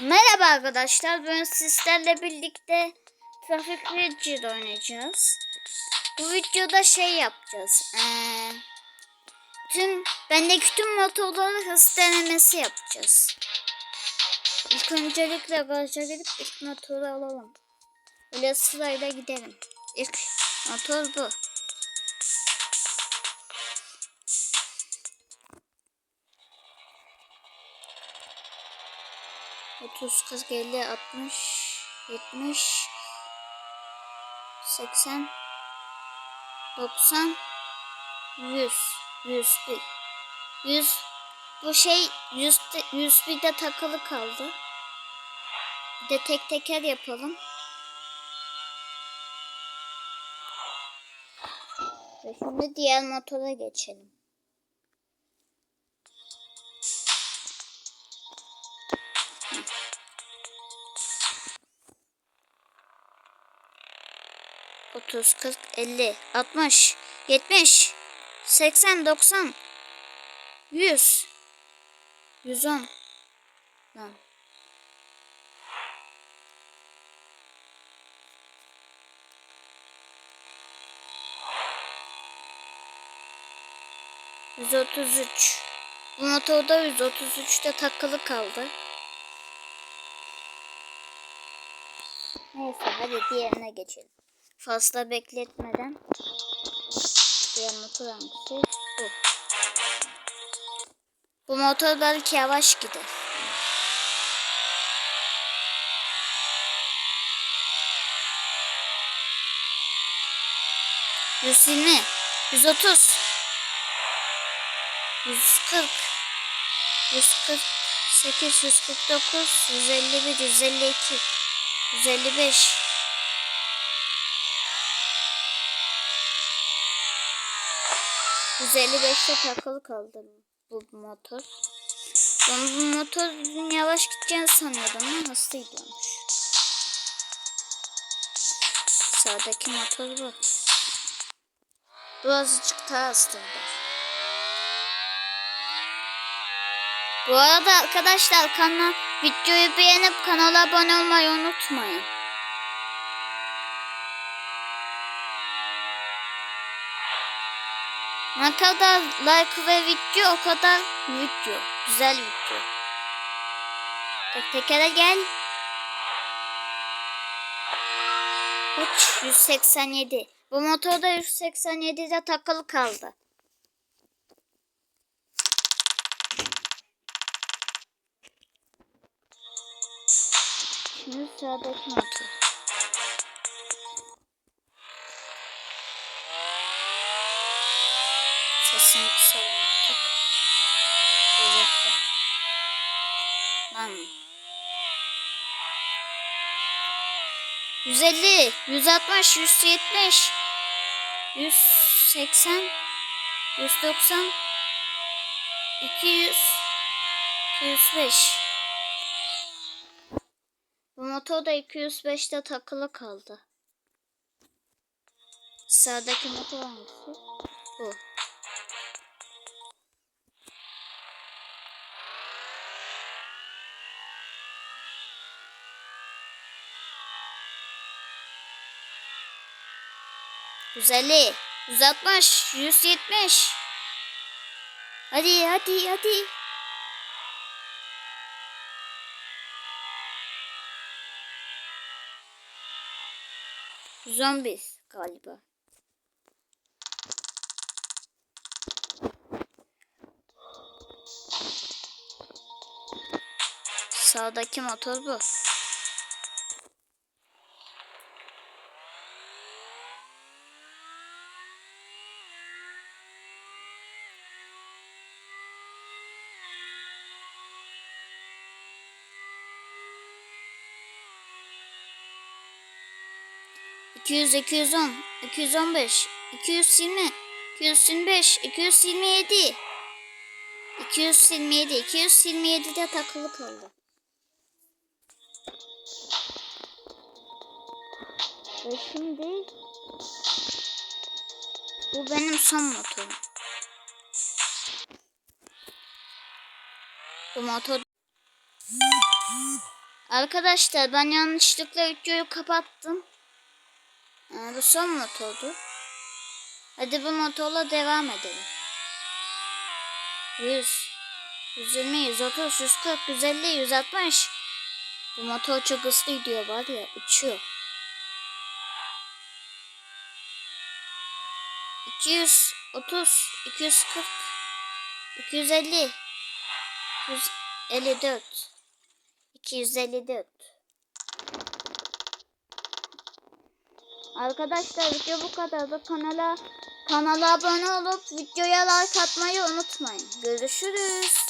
Merhaba arkadaşlar. Bugün sizlerle birlikte Traffic Rigid oynayacağız. Bu videoda şey yapacağız. Ee, tüm bendeki tüm motorları hız denemesi yapacağız. İlk öncelikle garaja gidip ilk motoru alalım. Öyle sırayla gidelim. İlk motor bu. Otuz, kırk, elli, altmış, yetmiş, seksen, doksan, yüz, yüz bir. Yüz, bu şey yüz, yüz bir de takılı kaldı. Bir de tek teker yapalım. Ve şimdi diğer motora geçelim. Otuz, kırk, elli, altmış, yetmiş, seksen, doksan, yüz, yüz on. Lan. Yüz otuz üç. Bu motorda yüz otuz üçte takılı kaldı. Neyse hadi diğerine geçelim. Fazla bekletmeden diğer motor? Bu. Bu motor belki yavaş gider. Yüz yirmi, yüz otuz, yüz kırk, yüz kırk 849 151 152 155 155'te takılı kaldı bu motor. Ben bu motor yavaş gideceğini sanıyordum ama hızlı gidiyormuş. Sağdaki motor bu. Bu azıcık daha hızlı Bu arada arkadaşlar kanal videoyu beğenip kanala abone olmayı unutmayın. Ne kadar like ve video o kadar video. Güzel video. Tek tekere gel. Uç 187. Bu motorda 187'de takılı kaldı. Şimdi sıradaki motor. Kısalım artık. Bekle. Lan. 150, 160, 170, 180, 190, 200, 205. Bu motor da 205'te takılı kaldı. Sıradaki motor hangisi? Bu. Yüz elli, yüz altmış, yüz yetmiş. Hadi hadi hadi. Zombies galiba. Sağdaki motor bu. 200, 210, 215, 220, 225, 227. 227, 227 227'de takılı kaldı. Ve şimdi bu benim son motorum. Bu motor Arkadaşlar ben yanlışlıkla videoyu kapattım. Ee, bu son motordu. Hadi bu motorla devam edelim. 100 120, 130, 140, 150, 160. Bu motor çok hızlı gidiyor var ya uçuyor. 230, 240, 250, 254, 254. Arkadaşlar video bu kadardı. Kanala kanala abone olup videoya like atmayı unutmayın. Görüşürüz.